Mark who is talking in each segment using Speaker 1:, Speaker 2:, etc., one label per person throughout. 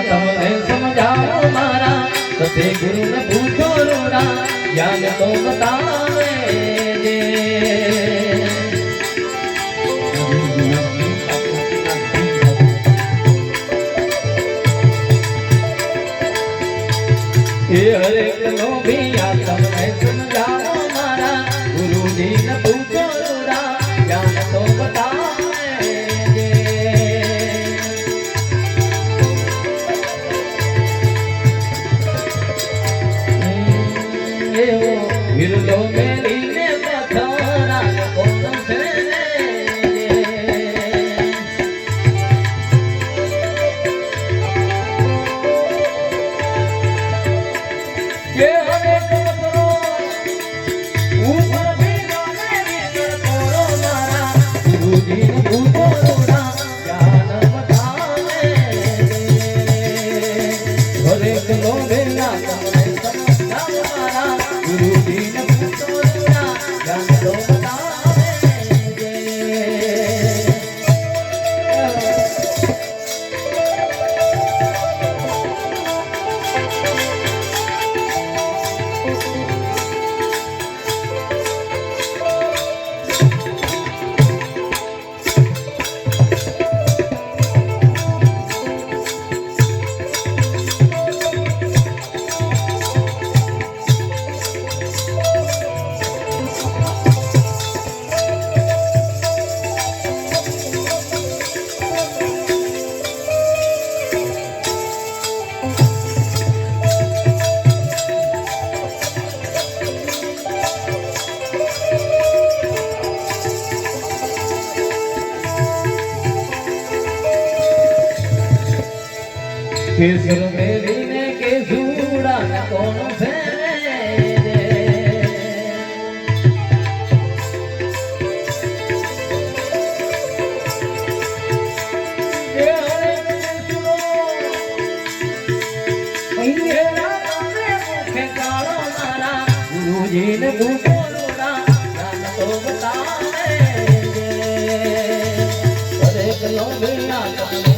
Speaker 1: તમને સમજાવો મારા સતે ગુરુ ને પૂછો રોડા જ્ઞાન તો બતાવે એ હરેક નો આ તમને સમજાવો મારા ગુરુજી ને હું કેસર મેરી ને કે જુડા કોણ છે ગુરુજીને ગુરુ તો બતાવે હરેક લોભી ના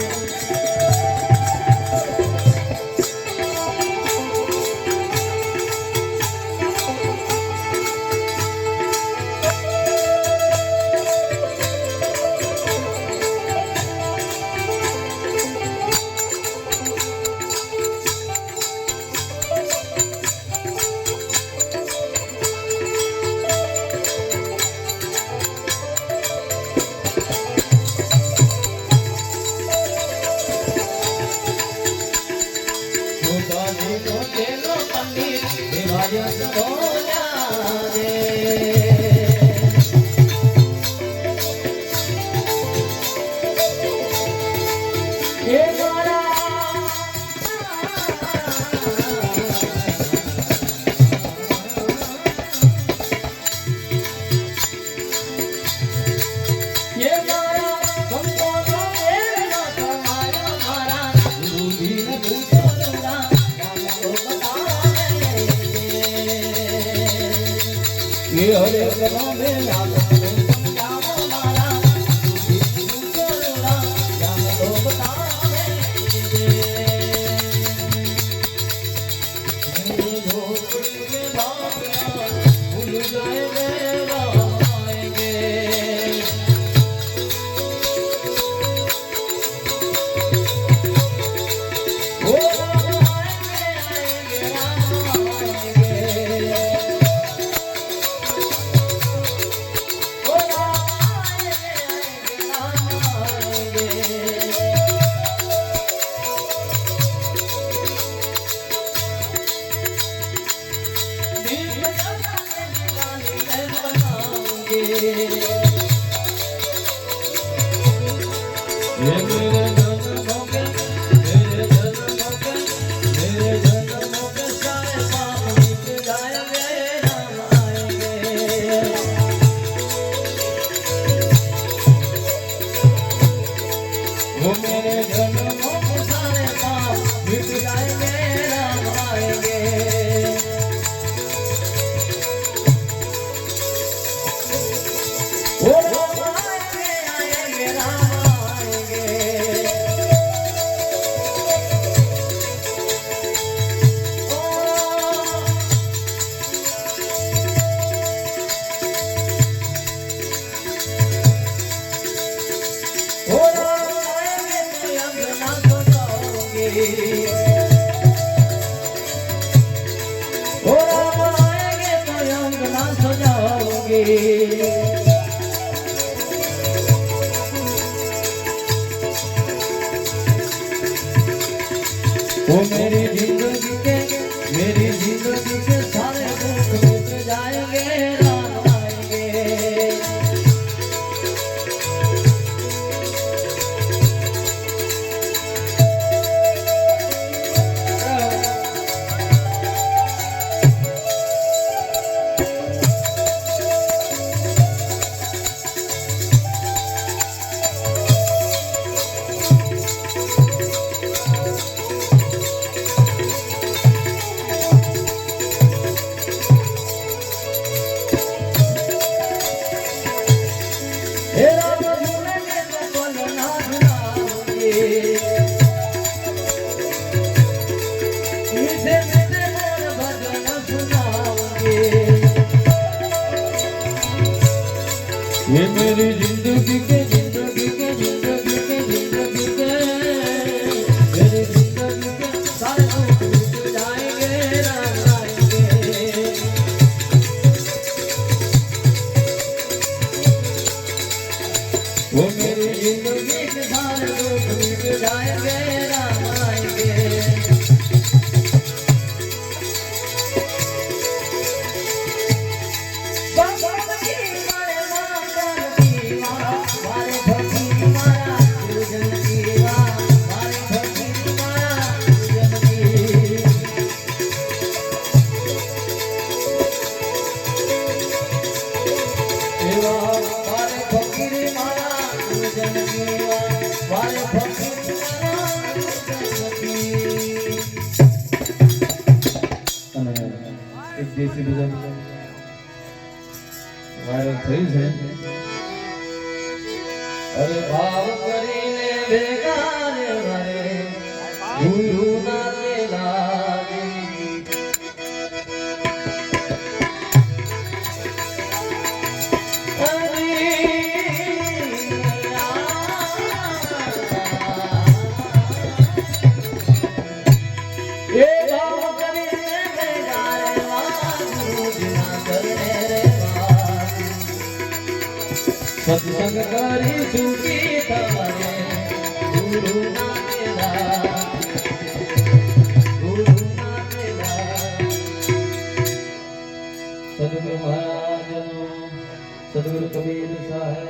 Speaker 1: ભજે તો તેનો પંડિત. વિભાજન કરો હરે પ્રણામે Yeah, como Ne verildi bir દેશ વાયરલ થઈ છે. અરે ભાવ કરીને ભેગા રે ભૂલ સત્સંગ કરી સુખી તમે ગુરુ સદગુરુ મહારાજ સદગુરુ કબીર સાહેબ.